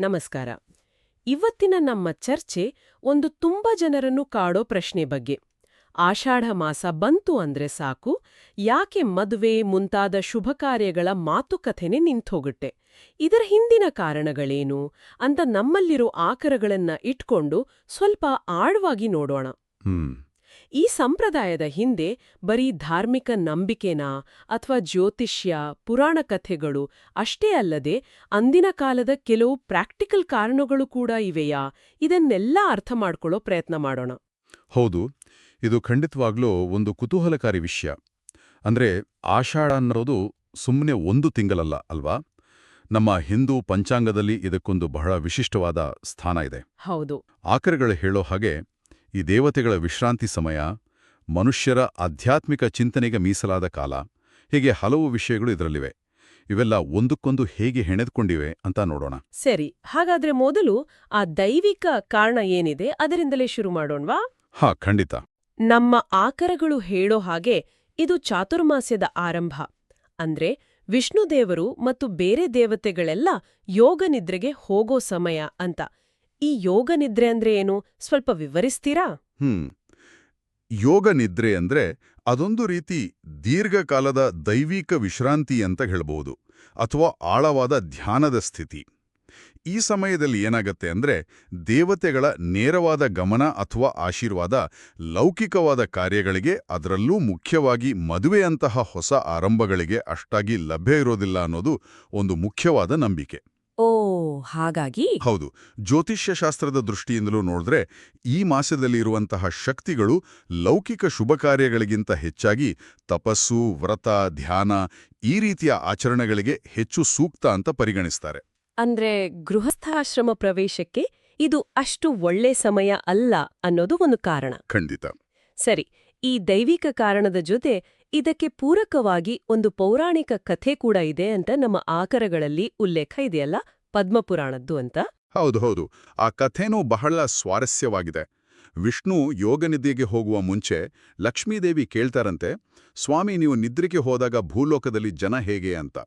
ನಮಸ್ಕಾರ. ಇವತ್ತಿನ ನಮ್ಮ ಚರ್ಚೆ ಒಂದು ತುಂಬಾ ಜನರನ್ನು ಕಾಡೋ ಪ್ರಶ್ನೆ ಬಗ್ಗೆ. ಆಷಾಢ ಮಾಸ ಬಂತು ಅಂದ್ರೆ ಸಾಕು, ಯಾಕೆ ಮದುವೆ ಮುಂತಾದ ಶುಭ ಕಾರ್ಯಗಳ ಮಾತುಕಥೆನೆ ನಿಂತೋಗುತ್ತೆ ಇದರ ಹಿಂದಿನ ಕಾರಣಗಳೇನು? ಅಂತ ನಮ್ಮಲ್ಲಿರೋ ಆಕರಗಳನ್ನ ಇಟ್ಕೊಂಡು ಸ್ವಲ್ಪ ಆಳವಾಗಿ ನೋಡೋಣ. ಈ ಸಂಪ್ರದಾಯದ ಹಿಂದೆ ಬರೀ ಧಾರ್ಮಿಕ ನಂಬಿಕೆನಾ ಅಥವಾ ಜ್ಯೋತಿಷ್ಯ ಪುರಾಣ ಕಥೆಗಳು ಅಷ್ಟೇ ಅಲ್ಲದೆ ಅಂದಿನ ಕಾಲದ ಕೆಲವು ಪ್ರಾಕ್ಟಿಕಲ್ ಕಾರಣಗಳು ಕೂಡ ಇವೆಯಾ? ಇದನ್ನೆಲ್ಲ ಅರ್ಥ ಮಾಡ್ಕೊಳ್ಳೋ ಪ್ರಯತ್ನ ಮಾಡೋಣ. ಹೌದು ಇದು ಖಂಡಿತವಾಗ್ಲೂ ಒಂದು ಕುತೂಹಲಕಾರಿ ವಿಷಯ. ಅಂದ್ರೆ ಆಷಾಢ ಅನ್ನೋದು ಸುಮ್ಮನೆ ಒಂದು ತಿಂಗಳಲ್ಲ ಅಲ್ವಾ? ನಮ್ಮ ಹಿಂದೂ ಪಂಚಾಂಗದಲ್ಲಿ ಇದಕ್ಕೊಂದು ಬಹಳ ವಿಶಿಷ್ಟವಾದ ಸ್ಥಾನ ಇದೆ. ಹೌದು. ಆಕರಗಳು ಹೇಳೋ ಹಾಗೆ ಈ ದೇವತೆಗಳ ವಿಶ್ರಾಂತಿ ಸಮಯ ಮನುಷ್ಯರ ಆಧ್ಯಾತ್ಮಿಕ ಚಿಂತನೆಗೆ ಮೀಸಲಾದ ಕಾಲ. ಹೀಗೆ ಹಲವು ವಿಷಯಗಳು ಇದರಲ್ಲಿವೆ. ಇವೆಲ್ಲ ಒಂದಕ್ಕೊಂದು ಹೇಗೆ ಹೆಣೆದುಕೊಂಡಿವೆ ಅಂತ ನೋಡೋಣ. ಸರಿ ಹಾಗಾದ್ರೆ ಮೊದಲು ಆ ದೈವಿಕ ಕಾರಣ ಏನಿದೆ ಅದರಿಂದಲೇ ಶುರು ಮಾಡೋಣವಾ? ಹಾ ಖಂಡಿತ. ನಮ್ಮ ಆಕರಗಳು ಹೇಳೋ ಹಾಗೆ ಇದು ಚಾತುರ್ಮಾಸ್ಯದ ಆರಂಭ. ಅಂದ್ರೆ ವಿಷ್ಣುದೇವರು ಮತ್ತು ಬೇರೆ ದೇವತೆಗಳೆಲ್ಲ ಯೋಗನಿದ್ರೆಗೆ ಹೋಗೋ ಸಮಯ ಅಂತ. ಈ ಯೋಗ ನಿದ್ರೆ ಅಂದ್ರೆ ಏನು? ಸ್ವಲ್ಪ ವಿವರಿಸ್ತೀರಾ? ಹ್ಮ್. ಯೋಗ ನಿದ್ರೆ ಅಂದ್ರೆ ಅದೊಂದು ರೀತಿ ದೀರ್ಘಕಾಲದ ದೈವಿಕ ವಿಶ್ರಾಂತಿ ಅಂತ ಹೇಳಬಹುದು ಅಥವಾ ಆಳವಾದ ಧ್ಯಾನದ ಸ್ಥಿತಿ. ಈ ಸಮಯದಲ್ಲಿ ಏನಾಗತ್ತೆ ಅಂದ್ರೆ ದೇವತೆಗಳ ನೇರವಾದ ಗಮನ ಅಥವಾ ಆಶೀರ್ವಾದ ಲೌಕಿಕವಾದ ಕಾರ್ಯಗಳಿಗೆ ಅದರಲ್ಲೂ ಮುಖ್ಯವಾಗಿ ಮದುವೆಯಂತಹ ಹೊಸ ಆರಂಭಗಳಿಗೆ ಅಷ್ಟಾಗಿ ಲಭ್ಯ ಇರೋದಿಲ್ಲ ಅನ್ನೋದು ಒಂದು ಮುಖ್ಯವಾದ ನಂಬಿಕೆ. ಓ ಹಾಗಾಗಿ? ಹೌದು. ಜ್ಯೋತಿಷ್ಯ ಶಾಸ್ತ್ರದ ದೃಷ್ಟಿಯಿಂದಲೂ ನೋಡಿದ್ರೆ ಈ ಮಾಸದಲ್ಲಿ ಇರುವಂತಹ ಶಕ್ತಿಗಳು ಲೌಕಿಕ ಶುಭ ಕಾರ್ಯಗಳಿಗಿಂತ ಹೆಚ್ಚಾಗಿ ತಪಸ್ಸು ವ್ರತ ಧ್ಯಾನ ಈ ರೀತಿಯ ಆಚರಣೆಗಳಿಗೆ ಹೆಚ್ಚು ಸೂಕ್ತ ಅಂತ ಪರಿಗಣಿಸ್ತಾರೆ. ಅಂದ್ರೆ ಗೃಹಸ್ಥಾಶ್ರಮ ಪ್ರವೇಶಕ್ಕೆ ಇದು ಅಷ್ಟು ಒಳ್ಳೆ ಸಮಯ ಅಲ್ಲ ಅನ್ನೋದು ಒಂದು ಕಾರಣ. ಖಂಡಿತ. ಸರಿ ಈ ದೈವಿಕ ಕಾರಣದ ಜೊತೆ ಇದಕ್ಕೆ ಪೂರಕವಾಗಿ ಒಂದು ಪೌರಾಣಿಕ ಕಥೆ ಕೂಡ ಇದೆ ಅಂತ ನಮ್ಮ ಆಕರಗಳಲ್ಲಿ ಉಲ್ಲೇಖ ಇದೆಯಲ್ಲ? ಪದ್ಮಪುರಾಣದ್ದು ಅಂತ? ಹೌದು ಹೌದು. ಆ ಕಥೆನೂ ಬಹಳ ಸ್ವಾರಸ್ಯವಾಗಿದೆ. ವಿಷ್ಣು ಯೋಗನಿದ್ದೆಗೆ ಹೋಗುವ ಮುಂಚೆ ಲಕ್ಷ್ಮೀದೇವಿ ಕೇಳ್ತಾರಂತೆ, ಸ್ವಾಮಿ, ನೀವು ನಿದ್ರೆಗೆ ಹೋದಾಗ ಭೂಲೋಕದಲ್ಲಿ ಜನ ಹೇಗೆ ಅಂತ?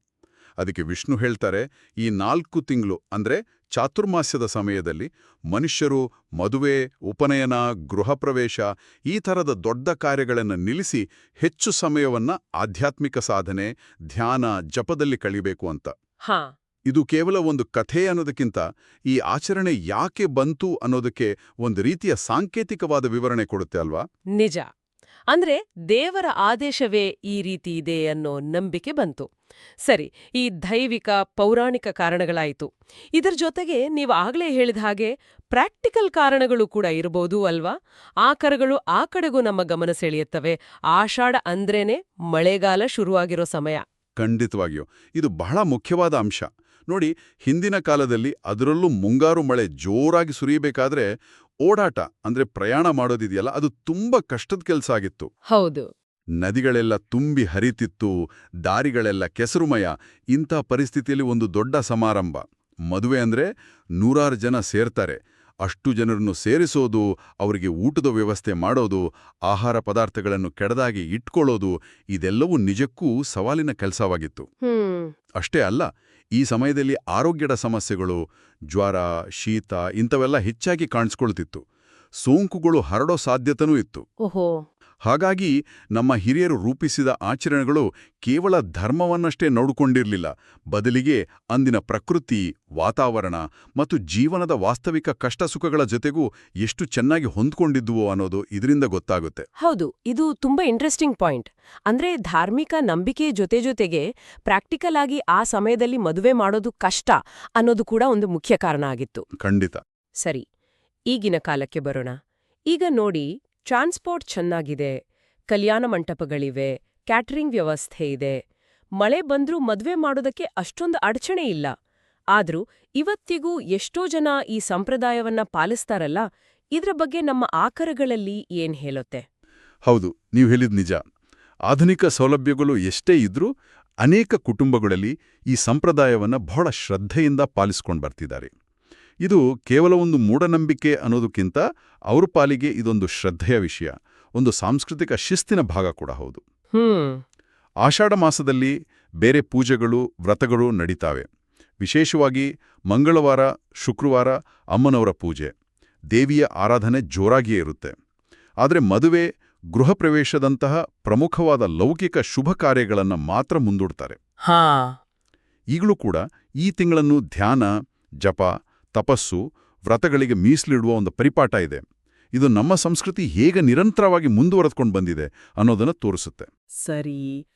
ಅದಕ್ಕೆ ವಿಷ್ಣು ಹೇಳ್ತಾರೆ, ಈ ನಾಲ್ಕು ತಿಂಗಳು, ಅಂದ್ರೆ ಚಾತುರ್ಮಾಸ್ಯದ ಸಮಯದಲ್ಲಿ ಮನುಷ್ಯರು ಮದುವೆ ಉಪನಯನ ಗೃಹ ಪ್ರವೇಶ ಈ ಥರದ ದೊಡ್ಡ ಕಾರ್ಯಗಳನ್ನು ನಿಲ್ಲಿಸಿ ಹೆಚ್ಚು ಸಮಯವನ್ನ ಆಧ್ಯಾತ್ಮಿಕ ಸಾಧನೆ ಧ್ಯಾನ ಜಪದಲ್ಲಿ ಕಳಿಬೇಕು ಅಂತ. ಹಾ. ಇದು ಕೇವಲ ಒಂದು ಕಥೆ ಅನ್ನೋದಕ್ಕಿಂತ ಈ ಆಚರಣೆ ಯಾಕೆ ಬಂತು ಅನ್ನೋದಕ್ಕೆ ಒಂದು ರೀತಿಯ ಸಾಂಕೇತಿಕವಾದ ವಿವರಣೆ ಕೊಡುತ್ತೆ ಅಲ್ವಾ? ನಿಜ. ಅಂದ್ರೆ ದೇವರ ಆದೇಶವೇ ಈ ರೀತಿ ಇದೆ ಅನ್ನೋ ನಂಬಿಕೆ ಬಂತು. ಸರಿ, ಈ ದೈವಿಕ, ಪೌರಾಣಿಕ ಕಾರಣಗಳಾಯಿತು. ಇದರ ಜೊತೆಗೆ ನೀವು ಆಗ್ಲೇ ಹೇಳಿದ ಹಾಗೆ ಪ್ರಾಕ್ಟಿಕಲ್ ಕಾರಣಗಳು ಕೂಡ ಇರಬಹುದು ಅಲ್ವಾ? ಆಕರಗಳು ಆ ಕಡೆಗೂ ನಮ್ಮ ಗಮನ ಸೆಳೆಯುತ್ತವೆ. ಆಷಾಢ ಅಂದ್ರೇನೆ ಮಳೆಗಾಲ ಶುರುವಾಗಿರೋ ಸಮಯ. ಖಂಡಿತವಾಗಿಯೂ. ಇದು ಬಹಳ ಮುಖ್ಯವಾದ ಅಂಶ. ನೋಡಿ, ಹಿಂದಿನ ಕಾಲದಲ್ಲಿ ಅದರಲ್ಲೂ ಮುಂಗಾರು ಮಳೆ ಜೋರಾಗಿ ಸುರಿಯಬೇಕಾದ್ರೆ ಓಡಾಟ ಅಂದ್ರೆ ಪ್ರಯಾಣ ಮಾಡೋದಿದೆಯಲ್ಲ ಅದು ತುಂಬಾ ಕಷ್ಟದ ಕೆಲಸ ಆಗಿತ್ತು. ಹೌದು. ನದಿಗಳೆಲ್ಲ ತುಂಬಿ ಹರಿತಿತ್ತು ದಾರಿಗಳೆಲ್ಲ ಕೆಸರುಮಯ ಇಂಥ ಪರಿಸ್ಥಿತಿಯಲ್ಲಿ ಒಂದು ದೊಡ್ಡ ಸಮಾರಂಭ. ಮದುವೆ ಅಂದ್ರೆ ನೂರಾರು ಜನ ಸೇರ್ತಾರೆ. ಅಷ್ಟು ಜನರನ್ನು ಸೇರಿಸೋದು ಅವರಿಗೆ ಊಟದ ವ್ಯವಸ್ಥೆ ಮಾಡೋದು ಆಹಾರ ಪದಾರ್ಥಗಳನ್ನು ಕೆಡದಾಗಿ ಇಟ್ಕೊಳ್ಳೋದು ಇದೆಲ್ಲವೂ ನಿಜಕ್ಕೂ ಸವಾಲಿನ ಕೆಲಸವಾಗಿತ್ತು. ಹ್ಮ್. ಅಷ್ಟೇ ಅಲ್ಲ, ಈ ಸಮಯದಲ್ಲಿ ಆರೋಗ್ಯದ ಸಮಸ್ಯೆಗಳು, ಜ್ವರ, ಶೀತ ಇಂಥವೆಲ್ಲ ಹೆಚ್ಚಾಗಿ ಕಾಣಿಸ್ಕೊಳ್ತಿತ್ತು. ಸೋಂಕುಗಳು ಹರಡೋ ಸಾಧ್ಯತೆನೂ ಇತ್ತು. ಓಹೋ. ಹಾಗಾಗಿ ನಮ್ಮ ಹಿರಿಯರು ರೂಪಿಸಿದ ಆಚರಣೆಗಳು ಕೇವಲ ಧರ್ಮವನ್ನಷ್ಟೇ ನೋಡಿಕೊಂಡಿರಲಿಲ್ಲ. ಬದಲಿಗೆ ಅಂದಿನ ಪ್ರಕೃತಿ ವಾತಾವರಣ ಮತ್ತು ಜೀವನದ ವಾಸ್ತವಿಕ ಕಷ್ಟ ಸುಖಗಳ ಜೊತೆಗೂ ಎಷ್ಟು ಚೆನ್ನಾಗಿ ಹೊಂದ್ಕೊಂಡಿದ್ದುವು ಅನ್ನೋದು ಇದರಿಂದ ಗೊತ್ತಾಗುತ್ತೆ. ಹೌದು ಇದು ತುಂಬಾ ಇಂಟ್ರೆಸ್ಟಿಂಗ್ ಪಾಯಿಂಟ್ ಅಂದ್ರೆ ಧಾರ್ಮಿಕ ನಂಬಿಕೆ ಜೊತೆ ಜೊತೆಗೆ ಪ್ರಾಕ್ಟಿಕಲ್ ಆಗಿ ಆ ಸಮಯದಲ್ಲಿ ಮದುವೆ ಮಾಡೋದು ಕಷ್ಟ ಅನ್ನೋದು ಕೂಡ ಒಂದು ಮುಖ್ಯ ಕಾರಣ ಆಗಿತ್ತು. ಖಂಡಿತ. ಸರಿ ಈಗಿನ ಕಾಲಕ್ಕೆ ಬರೋಣ. ಈಗ ನೋಡಿ ಟ್ರಾನ್ಸ್ಪೋರ್ಟ್ ಚೆನ್ನಾಗಿದೆ, ಕಲ್ಯಾಣ ಮಂಟಪಗಳಿವೆ, ಕ್ಯಾಟರಿಂಗ್ ವ್ಯವಸ್ಥೆ ಇದೆ. ಮಳೆ ಬಂದ್ರೂ ಮದ್ವೆ ಮಾಡೋದಕ್ಕೆ ಅಷ್ಟೊಂದು ಅಡಚಣೆ ಇಲ್ಲ. ಆದ್ರೂ ಇವತ್ತಿಗೂ ಎಷ್ಟೋ ಜನ ಈ ಸಂಪ್ರದಾಯವನ್ನ ಪಾಲಿಸ್ತಾರಲ್ಲ, ಇದ್ರ ಬಗ್ಗೆ ನಮ್ಮ ಆಕರಗಳಲ್ಲಿ ಏನ್ ಹೇಳುತ್ತೆ ಹೌದು, ನೀವು ಹೇಳಿದ ನಿಜ. ಆಧುನಿಕ ಸೌಲಭ್ಯಗಳು ಎಷ್ಟೇ ಇದ್ರೂ ಅನೇಕ ಕುಟುಂಬಗಳಲ್ಲಿ ಈ ಸಂಪ್ರದಾಯವನ್ನ ಬಹಳ ಶ್ರದ್ಧೆಯಿಂದ ಪಾಲಿಸ್ಕೊಂಡು ಬರ್ತಿದ್ದಾರೆ. ಇದು ಕೇವಲ ಒಂದು ಮೂಢನಂಬಿಕೆ ಅನ್ನೋದಕ್ಕಿಂತ ಅವ್ರ ಪಾಲಿಗೆ ಇದೊಂದು ಶ್ರದ್ಧೆಯ ವಿಷಯ ಒಂದು ಸಾಂಸ್ಕೃತಿಕ ಶಿಸ್ತಿನ ಭಾಗ ಕೂಡ ಹೌದು. ಆಷಾಢ ಮಾಸದಲ್ಲಿ ಬೇರೆ ಪೂಜೆಗಳು ವ್ರತಗಳು ನಡೀತಾವೆ. ವಿಶೇಷವಾಗಿ ಮಂಗಳವಾರ ಶುಕ್ರವಾರ ಅಮ್ಮನವರ ಪೂಜೆ. ದೇವಿಯ ಆರಾಧನೆ ಜೋರಾಗಿಯೇ ಇರುತ್ತೆ. ಆದರೆ ಮದುವೆ ಗೃಹ ಪ್ರವೇಶದಂತಹ ಪ್ರಮುಖವಾದ ಲೌಕಿಕ ಶುಭ ಕಾರ್ಯಗಳನ್ನು ಮಾತ್ರ ಮುಂದೂಡ್ತಾರೆ. ಹಾ. ಈಗಲೂ ಕೂಡ ಈ ತಿಂಗಳನ್ನು ಧ್ಯಾನ ಜಪ ತಪಸ್ಸು, ವ್ರತಗಳಿಗೆ ಮೀಸಲಿಡುವ ಒಂದು ಪರಿಪಾಠ ಇದೆ. ಇದು ನಮ್ಮ ಸಂಸ್ಕೃತಿ ಹೇಗೆ ನಿರಂತರವಾಗಿ ಮುಂದುವರೆದುಕೊಂಡು ಬಂದಿದೆ ಅನ್ನೋದನ್ನು ತೋರಿಸುತ್ತೆ. ಸರಿ.